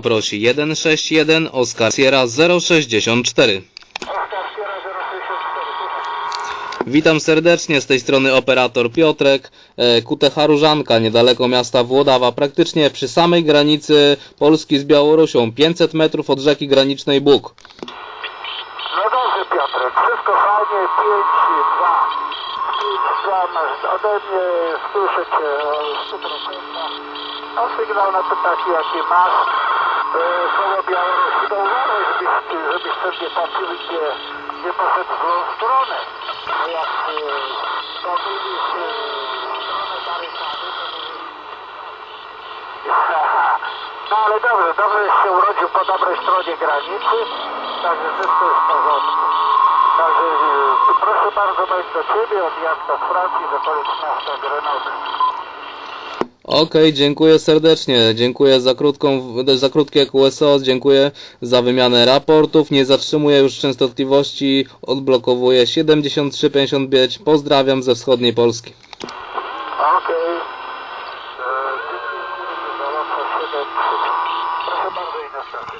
prosi 161 Oskar Sierra 064. Oskar Sierra 064. Witam serdecznie, z tej strony operator Piotrek, e, QTH Różanka, niedaleko miasta Włodawa, praktycznie przy samej granicy Polski z Białorusią, 500 metrów od rzeki granicznej Bóg. No dobrze Piotrek, wszystko fajnie, 5, 2. 5, 2 masz ode mnie, słyszę Cię o 100%. No sygnał na to taki jaki masz. E, koło Białorusi, no uważaj, żebyś, żebyś sobie patrzył, gdzie, gdzie poszedł w złą stronę. Bo jak e, pomylisz e, stronę barykady, to No ale dobrze, dobrze się urodził po dobrej stronie granicy, także wszystko jest w porządku. Także e, proszę bardzo do Ciebie od miasta z Francji, z okolic miasta Grenoble. Okej, dziękuję serdecznie, dziękuję za, krótką, za krótkie QSO, dziękuję za wymianę raportów, nie zatrzymuję już częstotliwości, odblokowuję 7355, pozdrawiam ze wschodniej Polski. Okej. Dziękuję za lotę 7 Proszę bardzo i następny.